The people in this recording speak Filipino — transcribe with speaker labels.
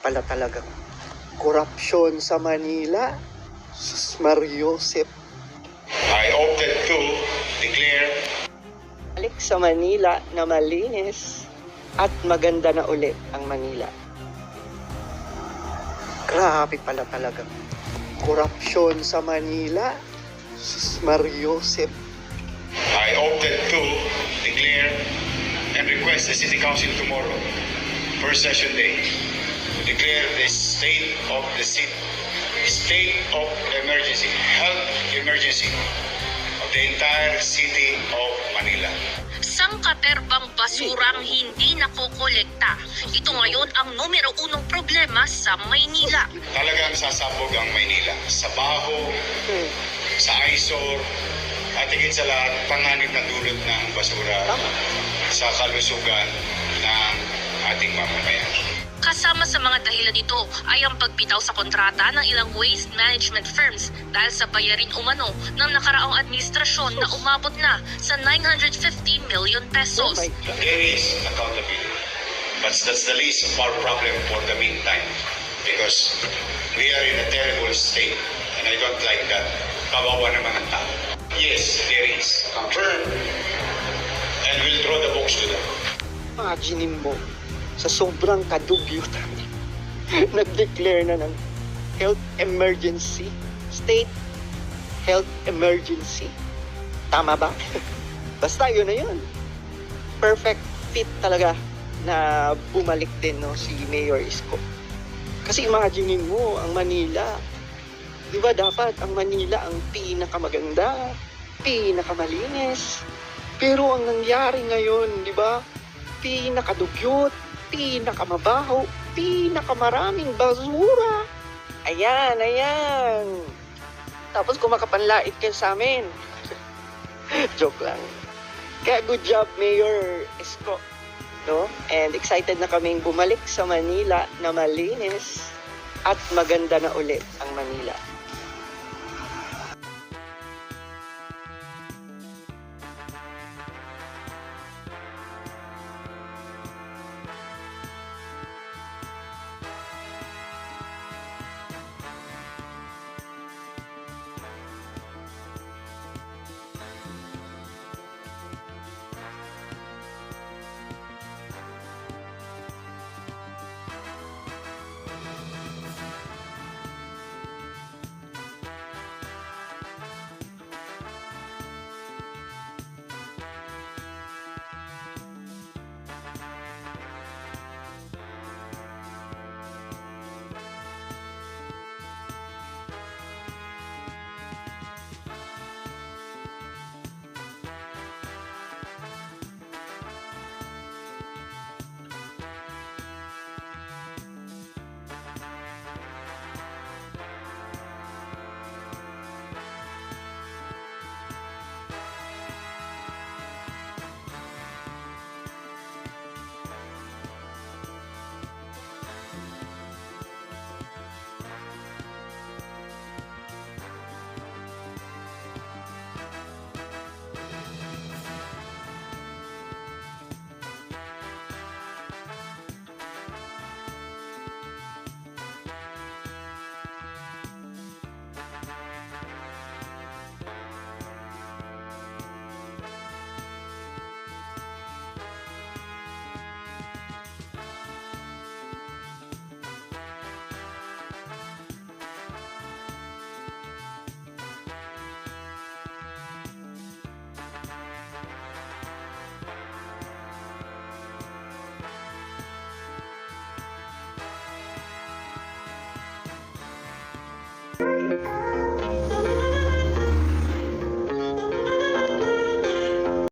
Speaker 1: pala talagang korupsyon sa Manila. Sus Mariosep.
Speaker 2: I opted to declare
Speaker 1: Balik sa Manila na malinis at maganda na ulit ang Manila. Grabe pala talagang korupsyon sa Manila. Sus Mariosep.
Speaker 2: I opted to declare and request the City Council tomorrow, first session day, to declare the state of the city, state of emergency, health emergency of the entire city of Manila.
Speaker 3: Sangkaterbang basurang hindi nakokolekta. Ito ngayon ang numero unong problema sa Maynila.
Speaker 2: Talagang sasabog ang Maynila sa baho, sa eyesore, at higit sa lahat, panganib na dulot ng basura sa kalusugan ng ating mamamayan.
Speaker 3: Kasama sa mga dahilan nito ay ang pagbitaw sa kontrata ng ilang waste management firms dahil sa bayarin umano ng nakaraang administrasyon na umabot na sa 950 million pesos.
Speaker 2: There is accountability. But that's the least of our problem for the meantime. Because we are in a terrible state. And I don't like that. Kawawa naman ang tao. Yes, there is. Confirm. And we'll draw the books to them.
Speaker 1: Imaginin mo, sa sobrang kadugyutan, nag-declare na ng health emergency, state health emergency. Tama ba? Basta yun na yun. Perfect fit talaga na bumalik din no, si Mayor Isko. Kasi imaginin mo, ang Manila, di ba dapat ang Manila ang pinakamaganda, pinakamalinis. Pero ang nangyari ngayon, di ba, pinakadugyot, pinakamabaho, pinakamaraming basura. Ayan, ayan. Tapos kumakapanlait kayo sa amin. Joke lang. Kaya good job, Mayor Esco. No? And excited na kaming bumalik sa Manila na malinis at maganda na ulit ang Manila.